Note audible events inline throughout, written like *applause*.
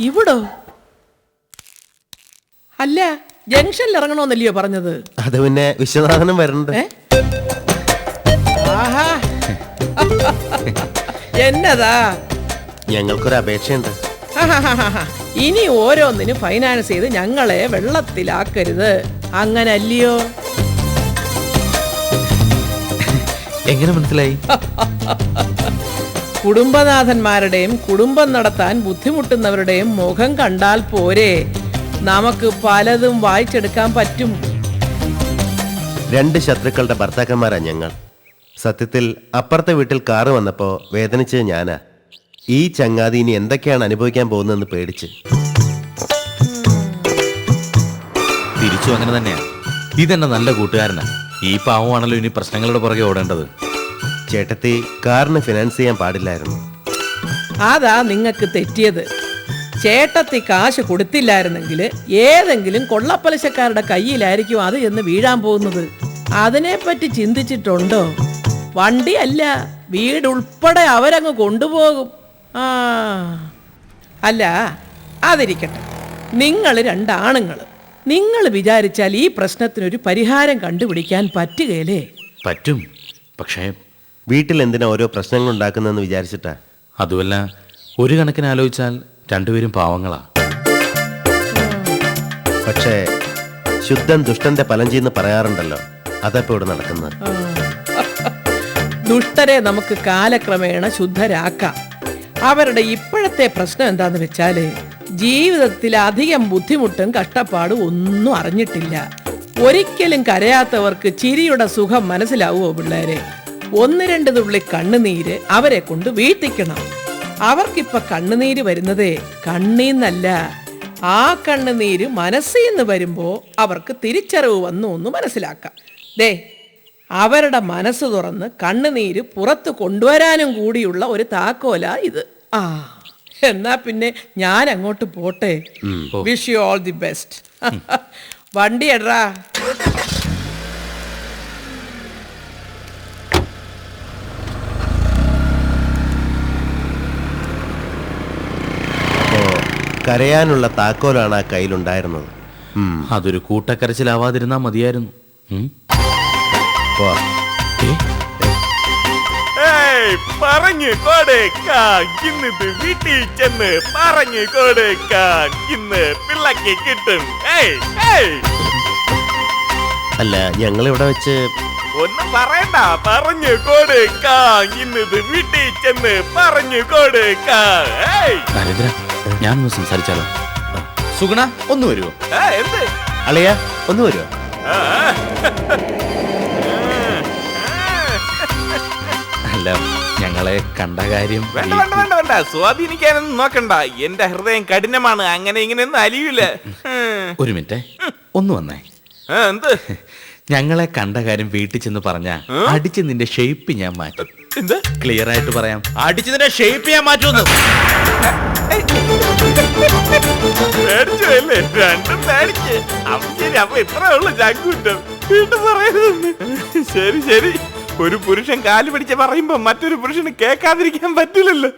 ഇവിടോ? അല്ല ജംഗ്ഷനിൽ ഇറങ്ങണമെന്നല്ലയോ പറഞ്ഞത്? അത് പിന്നെ വിശ്വനാഥനും വരണ്ട്. ആഹാ. എന്നതാ? ഞങ്ങൾക്കൊരു അപേക്ഷയുണ്ട്. ഇനി ഓരോന്നിനും ഫൈനാൻസ് ചെയ്ത് ഞങ്ങളെ വെള്ളത്തിലാക്കരുത്. അങ്ങനെ അല്ലയോ എങ്ങനെ മനസ്സിലായി? *laughs* കുടുംബനാഥന്മാരുടെയും കുടുംബം നടത്താൻ ബുദ്ധിമുട്ടുന്നവരുടെയും മുഖം കണ്ടാൽ പോരെ. നമുക്ക് പലതും വായിച്ചെടുക്കാൻ പറ്റും. രണ്ട് ശത്രുക്കളുടെ ഭർത്താക്കന്മാരാ ഞങ്ങൾ. സത്യത്തിൽ അപ്പുറത്തെ വീട്ടിൽ കാറ് വന്നപ്പോ വേദനിച്ചത് ഞാനാ. ഈ ചങ്ങാതി ഇനി എന്തൊക്കെയാണ് അനുഭവിക്കാൻ പോകുന്നതെന്ന് പേടിച്ച്. തിരിച്ചു അങ്ങനെ തന്നെയാ. ഇതെന്നെ നല്ല കൂട്ടുകാരനാ. ഈ പാവമാണല്ലോ ഇനി പ്രശ്നങ്ങളുടെ പുറകെ ഓടേണ്ടത്. ചേട്ടത്തി കാറിന് ഫിനാൻസ് ചെയ്യാൻ പാടില്ലായിരുന്നു. അതാ നിങ്ങൾക്ക് തെറ്റിയത്. ചേട്ടത്തി കാശ് കൊടുത്തില്ലായിരുന്നെങ്കിൽ ഏതെങ്കിലും കൊള്ളപ്പലിശക്കാരുടെ കയ്യിലായിരിക്കും അത് എന്ന് വീഴാൻ പോകുന്നത്. അതിനെപ്പറ്റി ചിന്തിച്ചിട്ടുണ്ടോ? വണ്ടിയല്ല വീടുൾപ്പെടെ അവരങ്ങ് കൊണ്ടുപോകും. ആ അല്ല അതിരിക്കട്ടെ. നിങ്ങൾ രണ്ടാണുങ്ങൾ. നിങ്ങൾ വിചാരിച്ചാൽ ഈ പ്രശ്നത്തിനൊരു പരിഹാരം കണ്ടുപിടിക്കാൻ പറ്റുകയല്ലേ പറ്റും. പക്ഷേ വീട്ടിൽ എന്തിനാ ഓരോ പ്രശ്നങ്ങൾ ഉണ്ടാക്കുന്നതെന്ന് വിചാരിച്ചിട്ടാ? അതുമല്ല ഒരു കണക്കിന് ആലോചിച്ചാൽ രണ്ടുപേരും പാവങ്ങളാ. പക്ഷേ ശുദ്ധൻ ദുഷ്ടന്റെ ഫലം ചെയ്യുന്ന പറയാറുണ്ടല്ലോ അതപ്പോ ഇവിടെ നടക്കുന്നത്. ദുഷ്ടരെ നമുക്ക് കാലക്രമേണ ശുദ്ധരാക്കാം. അവരുടെ ഇപ്പോഴത്തെ പ്രശ്നം എന്താന്ന് വെച്ചാൽ ജീവിതത്തിൽ അധികം ബുദ്ധിമുട്ടും കഷ്ടപ്പാടും ഒന്നും അറിഞ്ഞിട്ടില്ല. ഒരിക്കലും കരയാത്തവർക്ക് ചിരിയുടെ സുഖം മനസ്സിലാവുമോ പിള്ളേരെ? ഒന്ന് രണ്ട് തുള്ളി കണ്ണുനീര് അവരെ കൊണ്ട് വീട്ടിക്കണം. അവർക്കിപ്പൊ കണ്ണുനീര് വരുന്നതേ കണ്ണീന്നല്ല. ആ കണ്ണുനീര് മനസ്സിൽ നിന്ന് വരുമ്പോ അവർക്ക് തിരിച്ചറിവ് വന്നു എന്ന് മനസ്സിലാക്കാം. ദേ അവരുടെ മനസ്സ് തുറന്ന് കണ്ണുനീര് പുറത്ത് കൊണ്ടുവരാനും കൂടിയുള്ള ഒരു താക്കോല ഇത്. ആ എന്നാ പിന്നെ ഞാൻ അങ്ങോട്ട് പോട്ടെ wish you all the best വണ്ടി എടാ അപ്പോ കരയാനുള്ള താക്കോലാണ് ആ കയ്യിലുണ്ടായിരുന്നത്. അതൊരു കൂട്ടക്കരച്ചിലാവാതിരുന്നാ മതിയായിരുന്നു. പറഞ്ഞു വീട്ടിൽ ചെന്ന് പറഞ്ഞു ഇന്ന് പിള്ളക്ക് കിട്ടും. അല്ല ഞങ്ങൾ ഇവിടെ വെച്ച് ഒന്നും പറയണ്ട. പറഞ്ഞു കൊടുക്കാം. ഇന്നിത് വീട്ടിൽ ചെന്ന് പറഞ്ഞു കൊടുക്കാം. നരേന്ദ്ര ഞാനൊന്ന് സംസാരിച്ചാലോ? സുഗുണ ഒന്ന് വരുമോ അളിയ ഒന്ന് വരുമോ. അല്ല ഞങ്ങളെ കണ്ട കാര്യം വേണ്ട വേണ്ട വേണ്ട വേണ്ട. സ്വാധീനിക്കാനൊന്നും നോക്കണ്ട. എന്റെ ഹൃദയം കഠിനമാണ്. അങ്ങനെ ഇങ്ങനെയൊന്നും അലിയൂല. ഒരു മിനിറ്റ്. ഒന്ന് വന്നേ. ആ, എന്ത്? ഞങ്ങളെ കണ്ട കാര്യം വീട്ടിൽ ചെന്ന് പറഞ്ഞ അടിച്ച് നിന്റെ ഷേപ്പ് ഞാൻ മാറ്റും. എന്ത്? ക്ലിയർ ആയിട്ട് പറയാം. അടിച്ച് നിന്റെ ഷേപ്പ് ഞാൻ മാറ്റുമെന്ന്. അല്ലേ രണ്ടും പേടിച്ച്. അപ്പൊ ശരി അപ്പൊ ഇത്രേ ഉള്ളു ചങ്കൂറ്റം. വീണ്ടും പറയുന്നു. ശരി ശരി. ഒരു പുരുഷൻ കാൽ പിടിച്ച് പറയുമ്പോ മറ്റൊരു പുരുഷന് കേൾക്കാതിരിക്കാൻ പറ്റില്ലല്ലോ.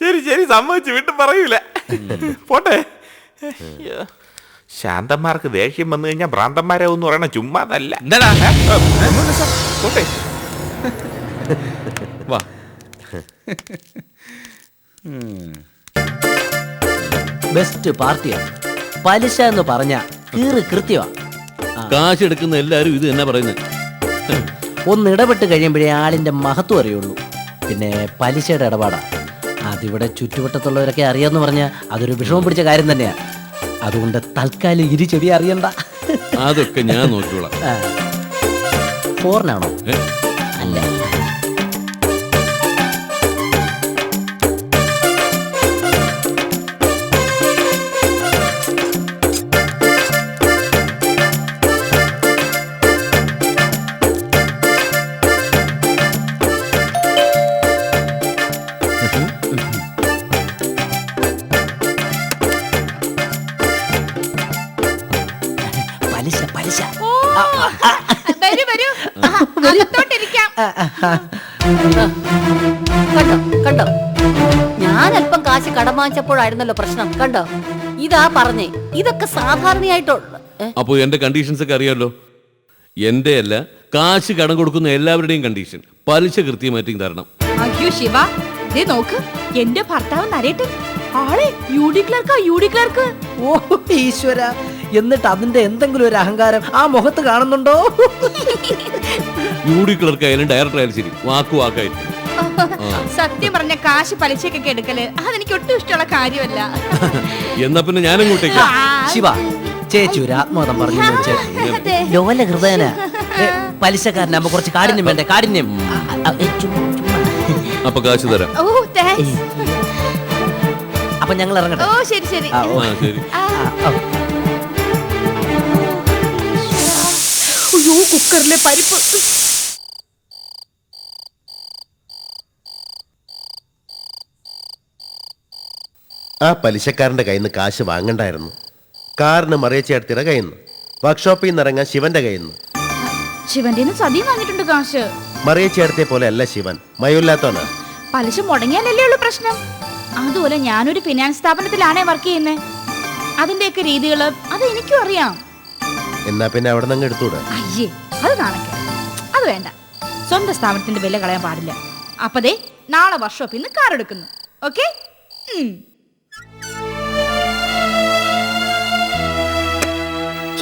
ശരി ശരി. സമ്മതിച്ചു വീണ്ടും പറയൂല. പോട്ടെ. ശാന്തന്മാർക്ക് ദേഷ്യം വന്നു കഴിഞ്ഞാൽ ഭ്രാന്തന്മാരെ ഭ്രാന്തന്മാരാവെന്ന് പറയണ ചുമ്മാതല്ല. പോട്ടെ. വാ. ബെസ്റ്റ് പാർട്ടിയാണ്. പലിശ എന്ന് പറഞ്ഞ കീറ് കൃത്യമാണ് കാശ് എടുക്കുന്ന എല്ലാരും ഇത് തന്നെ പറയുന്നത് ഒന്ന് ഇടപെട്ട് കഴിയുമ്പോഴേ ആളിന്റെ മഹത്വം അറിയുള്ളൂ. പിന്നെ പലിശയുടെ ഇടപാടാ. അതിവിടെ ചുറ്റുവട്ടത്തുള്ളവരൊക്കെ അറിയാന്ന് പറഞ്ഞാൽ അതൊരു വിഷമം പിടിച്ച കാര്യം തന്നെയാ. അതുകൊണ്ട് തൽക്കാലം ഇരു ചെവി അറിയണ്ട. അതൊക്കെ ഞാൻ നോക്കിക്കോളാം. ഫോറിനാണോ അകത്തോട്ടിരിക്കാം. കണ്ടോ കണ്ടോ? ഞാൻ അല്പം കാശ് കടം വാങ്ങിച്ചപ്പോഴായിരുന്നല്ലോ പ്രശ്നം. കണ്ടോ? ഇതാ പറഞ്ഞേ. ഇതൊക്കെ സാധാരണയായിട്ടുള്ള അപ്പൊ അപ്പോൾ എന്റെ കണ്ടീഷൻസ് ഒക്കെ അറിയാമല്ലോ എന്റെ അല്ല കാശ് കടം കൊടുക്കുന്ന എല്ലാവരുടെയും കണ്ടീഷൻ പലിശ കൃത്യമായിട്ടും തരണം. അയ്യോ ശിവ. ദേ നോക്ക്. എന്റെ ഭർത്താവ് നരേട്ടൻ. ആളെ യു ഡി ക്ലർക്കാ യു ഡി ക്ലർക്ക് ഓ ഈശ്വര. എന്നിട്ട് അതിന്റെ എന്തെങ്കിലും ഒരു അഹങ്കാരം ആ മുഖത്ത് കാണുന്നുണ്ടോ? *laughs* യു ഡി ക്ലർക്ക് ആയാലും ഡയറക്ടർ ആയാലും ശരി. വാക്കു വാക്കായിരിക്കും. സത്യം പറഞ്ഞ കാശ് പലിശക്കൊക്കെ എടുക്കൽ അതെനിക്ക് ഒട്ടും ഇഷ്ടമുള്ള കാര്യമല്ല. എന്നാ പിന്നെ ഞാൻ അങ്ങോട്ടേക്ക് ശിവ ചേച്ചി ഒരു ആത്മകഥം പറഞ്ഞു വെച്ച് അതെ. ലോല ഹൃദയന. പലിശക്കാരനാകുമ്പോ കുറച്ച് കാഠിന്യം വേണ്ടേ? കാഠിന്യം. അപ്പൊ കാശ് തരാം. ഓ താങ്ക്സ് അപ്പൊ ഞങ്ങൾ ഇറങ്ങട്ടെ? ഓ ശരി ശരി. ആ, ഓ. ആ ശരി. ആ, ഓ. അയ്യോ കുക്കറിലെ പരിപ്പ്. ആ പലിശക്കാരന്റെ കയ്യിൽ നിന്ന് കാശ് വാങ്ങണ്ടായിരുന്നു. കാറിന് മറിയച്ചേർത്തിയുടെ കയ്യിൽ നിന്ന് വർക്ക്ഷോപ്പിൽ നിന്ന് ഇറങ്ങാൻ ശിവന്റെ കയ്യിൽ നിന്ന് ശിവന്റെ സതി വാങ്ങിയിട്ടുണ്ട് കാശ്. മറിയച്ചേർത്തിയെ പോലെ അല്ല ശിവൻ. മയുല്ലാത്തോനാ. പലിശ മുടങ്ങിയാലല്ലേ ഉള്ളു പ്രശ്നം. അതുപോലെ ഞാനൊരു ഫിനാൻസ് സ്ഥാപനത്തിലാണേ വർക്ക് ചെയ്യുന്നത് അതിന്റെയൊക്കെ രീതികൾ അത് എനിക്കും അറിയാം. എന്നാ പിന്നെ അവിടെ നിന്ന് എടുത്തൂടെ? അയ്യേ അത് നാണക്കെ അത് വേണ്ട. സ്വന്തം സ്ഥാപനത്തിന്റെ വില കളയാൻ പാടില്ല. അപ്പതേ നാളെ വർക്ക്ഷോപ്പിൽ നിന്ന് കാർ എടുക്കുന്നു. ഓക്കെ?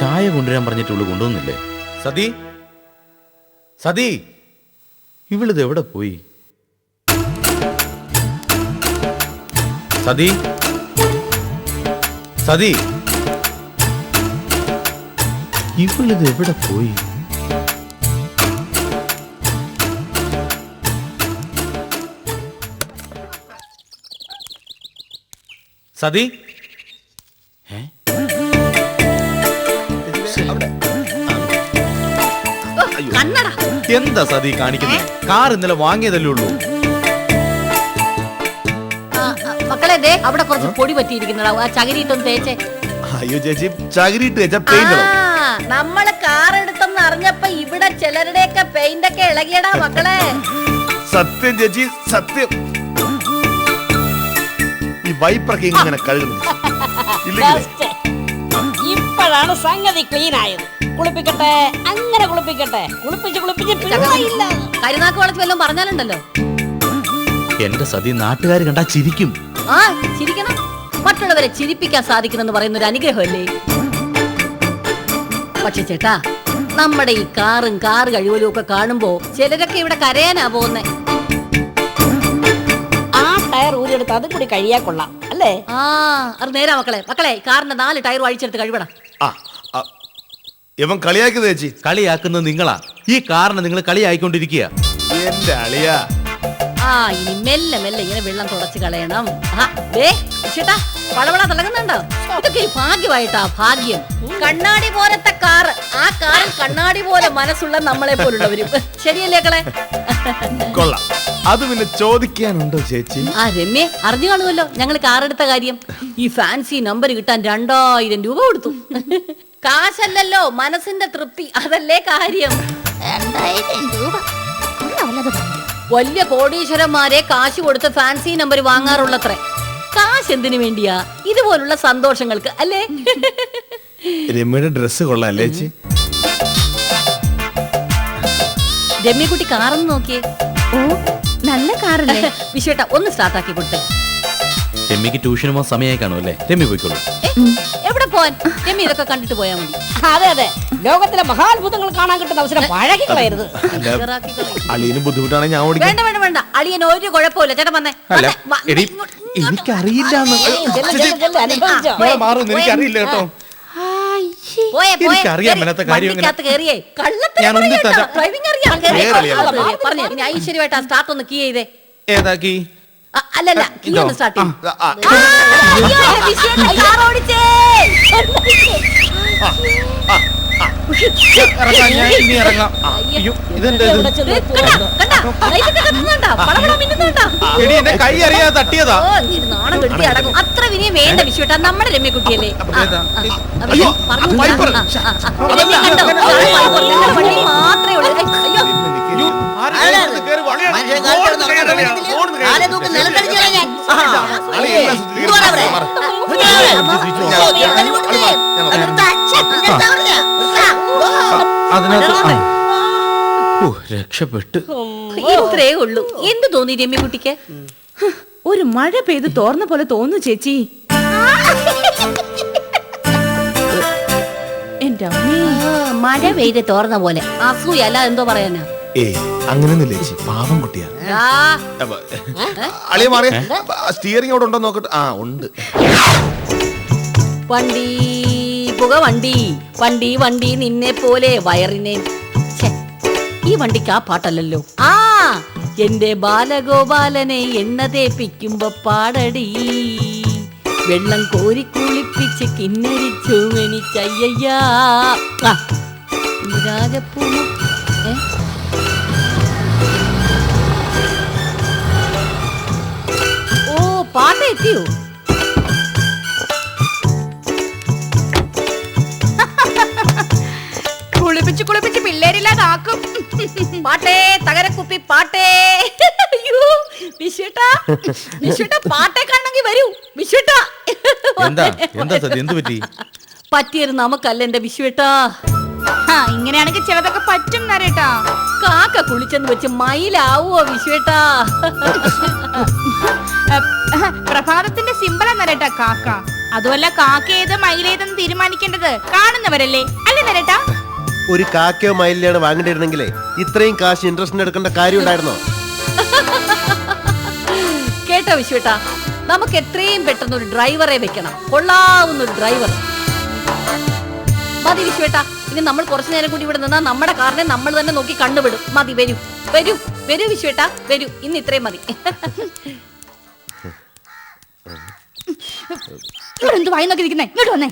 ചായ കൊണ്ടുവരാൻ പറഞ്ഞിട്ടുള്ളൂ കൊണ്ടുവന്നില്ലേ? സതി. സതി. ഇവളിത് എവിടെ പോയി? സതി. സതി. ഇവളിത് എവിടെ പോയി? സതി. എന്താ സതി കാണിക്കുന്നത് കാർ ഇന്നലെ വാങ്ങിയതല്ലേ ഉള്ളൂ. ആ, ആ, മക്കളെ ദേ അവിടെ കുറച്ച് പൊടി പറ്റിയിരിക്കുന്നടാ ആ ചകിരിയിട്ടൊന്ന് തേച്ചേ. അയ്യോ ചേച്ചി ചകിരിട്ട് വെച്ച ആ, നമ്മൾ കാർ എടുത്തെന്ന് അറിഞ്ഞപ്പോ ഇവിടെ ചിലരുടെയൊക്കെ പെയിന്റ് ഒക്കെ ഇളകിയടാ മക്കളെ. സത്യം ചേച്ചി സത്യം. ഈ വൈപ്പറൊക്കെ ഇങ്ങനെ കഴുകുന്നു *laughs* ഇല്ലെങ്കിൽ ഇപ്പോഴാണ് സംഗതി ക്ലീൻ ആയത്. കുളിപ്പിക്കട്ടെ അങ്ങനെ കുളിപ്പിക്കട്ടെ. കുളിപ്പിച്ച് കുളിപ്പിച്ച് പിള്ളയില്ല കരുനാക്ക് വളച്ച് വല്ലതും പറഞ്ഞാലുണ്ടല്ലോ. എന്റെ സതി നാട്ടുകാർ കണ്ടാ ചിരിക്കും. ആ ചിരിക്കണം. മറ്റുള്ളവരെ ചിരിപ്പിക്കാൻ സാധിക്കുന്നെന്ന് പറയുന്ന ഒരു അനുഗ്രഹമല്ലേ? പക്ഷെ ചേട്ടാ നമ്മുടെ ഈ കാറും കാറ് കഴിവലും ഒക്കെ കാണുമ്പോ ചിലരൊക്കെ ഇവിടെ കരയാനാ പോകുന്നേ. ആ ടയർ ഊരിയെടുത്ത് അതും കൂടി കഴിയാ കൊള്ളാം അല്ലേ? ആ അത് നേരാ മക്കളെ. മക്കളെ കാറിന്റെ നാല് ടയർ അഴിച്ചെടുത്ത് ആ ആ, ഇവൻ കളിയാക്കുന്നത് ചേച്ചി. കളിയാക്കുന്നത് നിങ്ങളാ. ഈ കാരണം നിങ്ങൾ കളിയായിക്കൊണ്ടിരിക്കുക. എന്റെ അളിയാ. ആ ഇനി മെല്ലെ മെല്ലെ ഇങ്ങനെ വെള്ളം തുടച്ച് കളയണം. ആ, ദേ, ചേട്ടാ വളവള തിളങ്ങുന്നുണ്ടോ? ഇതൊക്കെ ഭാഗ്യമായിട്ടാ ഭാഗ്യം. കണ്ണാടി പോലത്തെ കാറ് ആ കാറിൽ കണ്ണാടി പോലെ മനസ്സുള്ള നമ്മളെ പോലുള്ളവരും. ശരിയല്ലേ കളെ കൊള്ളാം. അത് പിന്നെ ചോദിക്കാനുണ്ടോ ചേച്ചി? ആ രമ്യ അറിഞ്ഞു കാണുമല്ലോ ഞങ്ങൾ കാർ എടുത്ത കാര്യം. ഈ ഫാൻസി നമ്പർ കിട്ടാൻ രണ്ടായിരം രൂപ കൊടുത്തു. കാശല്ലല്ലോ മനസ്സിന്റെ തൃപ്തി അതല്ലേ കാര്യം. രണ്ടായിരം രൂപ. വലിയ കോടീശ്വരന്മാരെ കാശ് കൊടുത്ത് ഫാൻസി നമ്പർ വാങ്ങാറുള്ളത്ര. കാശ് എന്തിനു വേണ്ടിയാ? ഇതുപോലുള്ള സന്തോഷങ്ങൾക്ക് അല്ലേ? രമ്യയുടെ ഡ്രസ്സ് കൊള്ളാം അല്ലേ ചേച്ചി? രമ്യക്കുട്ടി കാറൊന്ന് നോക്കിയേ. ഓ നല്ല കാറല്ലേ? വിശ്വേട്ട ഒന്ന് സ്റ്റാർട്ടാക്കി കൊടുത്തേ. രമ്യക്ക് ട്യൂഷന് പോകാൻ സമയമായി കാണുമല്ലേ രമ്യ പോയിക്കോളൂ. എവിടെ പോവാൻ? രമ്യ ഇതൊക്കെ കണ്ടിട്ട് പോയാ മതി. അതെ അതെ. ലോകത്തിലെ മഹാത്ഭുതങ്ങൾ കാണാൻ കിട്ടുന്ന അവസരം പഴകി കളയരുത് അളിയന് ബുദ്ധിമുട്ടാണെങ്കിൽ ഞാൻ ഓടിക്കാം. വേണ്ട വേണ്ട വേണ്ട. അളിയൻ ഒരു കുഴപ്പമില്ല ചേട്ടൻ വന്നേ. അല്ല എടി എനിക്കറിയില്ല എനിക്കറിയില്ല കേട്ടോ. എനിക്കറിയാം മേലാത്ത കാര്യം. ഡ്രൈവിംഗ് അറിയാം. പറഞ്ഞേ ഐശ്വര്യമായിട്ട് ആ സ്റ്റാർട്ട് ഒന്ന് കീ ചെയ്തേ. അല്ലല്ല കീ ഇതോ? ഒന്ന് സ്റ്റാർട്ട് ചെയ്യും ആ, ആ, ഇറങ്ങാം ഞാൻ ഇനി ഇറങ്ങാം അയ്യോ ഇതെന്താ ഇത്? എടി എന്റെ കൈ അറിയാതെ തട്ടിയതാ നാണം കെട്ടി അടങ്ങും അത്ര വിനയം വേണ്ട വിശ്വട്ടാ നമ്മുടെ രമ്യക്കുട്ടിയല്ലേ പറഞ്ഞു മാത്രമേ ഉള്ളൂ അതിനകത്ത് രക്ഷപ്പെട്ട്. ഇത്രേ ഉള്ളൂ. എന്ത് തോന്നി രമ്യക്കുട്ടിക്ക് ഒരു മഴ പെയ്ത് തോർന്ന പോലെ തോന്നു ചേച്ചി. എന്റെ മഴ പെയ്ത് തോർന്ന പോലെ. അസൂയല്ല എന്തോ പറയാനാ? ഏയ് അങ്ങനെയൊന്നുമില്ല ചേച്ചി? പാവം കുട്ടിയാ. ആ, അളിയ മാറിയ സ്റ്റിയറിംഗ് അവിടെ ഉണ്ടോ നോക്കട്ടെ. ആ ഉണ്ട്. വണ്ടി പുക വണ്ടി വണ്ടി വണ്ടി നിന്നെ പോലെ വയറിനെ. ഛെ, ഈ വണ്ടിക്ക് ആ പാട്ടല്ലല്ലോ. ആ എന്റെ ബാലഗോപാലനെ എണ്ണ തേപ്പിക്കുമ്പോ പാടടി. വെള്ളം കോരി കുളിപ്പിച്ച് കിന്നരിച്ചു എനിക്കയ്യാ രാജപ്പൂ ഏ? പാട്ട് എത്തിയോ കുളിപ്പിച്ച് കുളിപ്പിച്ച് പിള്ളേരില്ലാതാക്കും. പാട്ടേ തകരക്കുപ്പി പാട്ടേ. അയ്യോ വിശ്വട്ടാ. വിശ്വട്ടാ പാട്ടേ കാണണമെങ്കിൽ വരൂ. വിശ്വട്ടാ. എന്താ? എന്താ സത്യം എന്ത് പറ്റി? പറ്റിയത് നമുക്കല്ല എന്റെ വിശ്വട്ടാ. ആ ഇങ്ങനെയാണെങ്കിൽ ചിലതൊക്കെ പറ്റും നരേട്ടാ കാക്ക കുളിച്ചെന്ന് വെച്ച് മയിലാവോ വിശ്വട്ടാ. പ്രഭാതത്തിന്റെ സിമ്പിൾ നരേട്ടാ കാക്ക. അതുമല്ല കാക്ക ഏത് മയിലേതെന്ന് തീരുമാനിക്കേണ്ടത് കാണുന്നവരല്ലേ? അല്ലേ നരേട്ടാ? ഒരു കാക്കയോ മയിലാണ് വാങ്ങേണ്ടിയിരുന്നെങ്കിലേ ഇത്രയും കാശ് ഇൻട്രസ്റ്റിന് എടുക്കേണ്ട കാര്യം ഉണ്ടായിരുന്നോ കേട്ടോ വിശ്വട്ടാ നമുക്ക് എത്രയും പെട്ടെന്ന് ഒരു ഡ്രൈവറെ വെക്കണം. കൊള്ളാവുന്ന ഒരു ഡ്രൈവർ. മതി വിശ്വേട്ടാ ഇനി നമ്മൾ കുറച്ചു നേരം കൂടി ഇവിടെ നിന്നാ നമ്മുടെ കാറിനെ നമ്മൾ തന്നെ നോക്കി കണ്ടുവിടും മതി വരൂ. വരൂ വരൂ വിശ്വേട്ടാ വരൂ. ഇന്ന് ഇത്രയും മതി. ഇവിടെ എന്ത് വായി നോക്കി നിൽക്കുന്നേ ഇങ്ങോട്ട് വന്നേ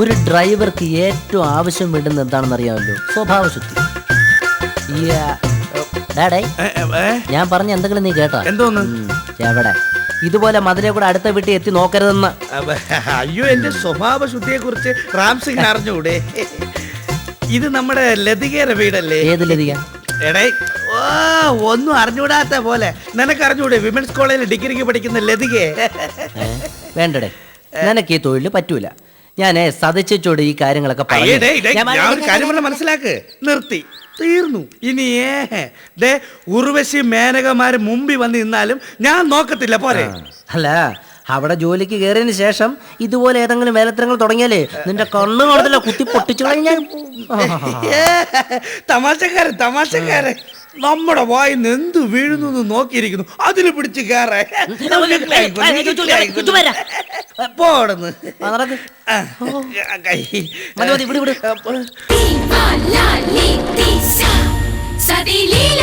ഒരു ഡ്രൈവർക്ക് ഏറ്റവും ആവശ്യം വേണ്ടുന്നത് എന്താണെന്ന് അറിയാമല്ലോ? സ്വഭാവശുദ്ധി ഈ ആ, ഡാടേ ഞാൻ പറഞ്ഞ എന്തെങ്കിലും നീ കേട്ടോ? എന്തോന്ന്? ഉം, എവിടെ? ഇതുപോലെ മതിലെ കൂടെ അടുത്ത വീട്ടിൽ എത്തി നോക്കരുതെന്ന്. അയ്യോ എന്റെ സ്വഭാവ ശുദ്ധിയെ കുറിച്ച് റാംസിംഗ് അറിഞ്ഞൂടെ ഇത് നമ്മുടെ ലതികയുടെ വീടല്ലേ? ഏത് ലതിക? എടേ ഓ ഒന്നും അറിഞ്ഞൂടാത്ത പോലെ. നിനക്ക് അറിഞ്ഞൂടെ വിമൻസ് കോളേജിൽ ഡിഗ്രിക്ക് പഠിക്കുന്ന ലതികെ വേണ്ടടെ. നിനക്ക് ഈ തൊഴിൽ പറ്റൂല. ഞാൻ സതച്ചോട് ഈ കാര്യങ്ങളൊക്കെ പറഞ്ഞു. മനസ്സിലാക്ക്. നിർത്തി. തീർന്നു. ഇനി ദേ ഉർവശി മേനകമാര് മുമ്പിൽ വന്ന് നിന്നാലും ഞാൻ നോക്കത്തില്ല. പോരെ. അല്ല അവിടെ ജോലിക്ക് കയറിയതിന് ശേഷം ഇതുപോലെ ഏതെങ്കിലും മേലത്തരങ്ങൾ തുടങ്ങിയാലേ നിന്റെ കണ്ണു കാണത്തില്ല കുത്തി പൊട്ടിച്ചു കഴിഞ്ഞാൽ ഏ, തമാശക്കാരൻ തമാശക്കാരൻ. നമ്മുടെ വായിൽ നിന്ന് എന്ത് വീഴുന്നു നോക്കിയിരിക്കുന്നു. അതിൽ പിടിച്ച് കയറേ പോടന്ന്. സതിലീല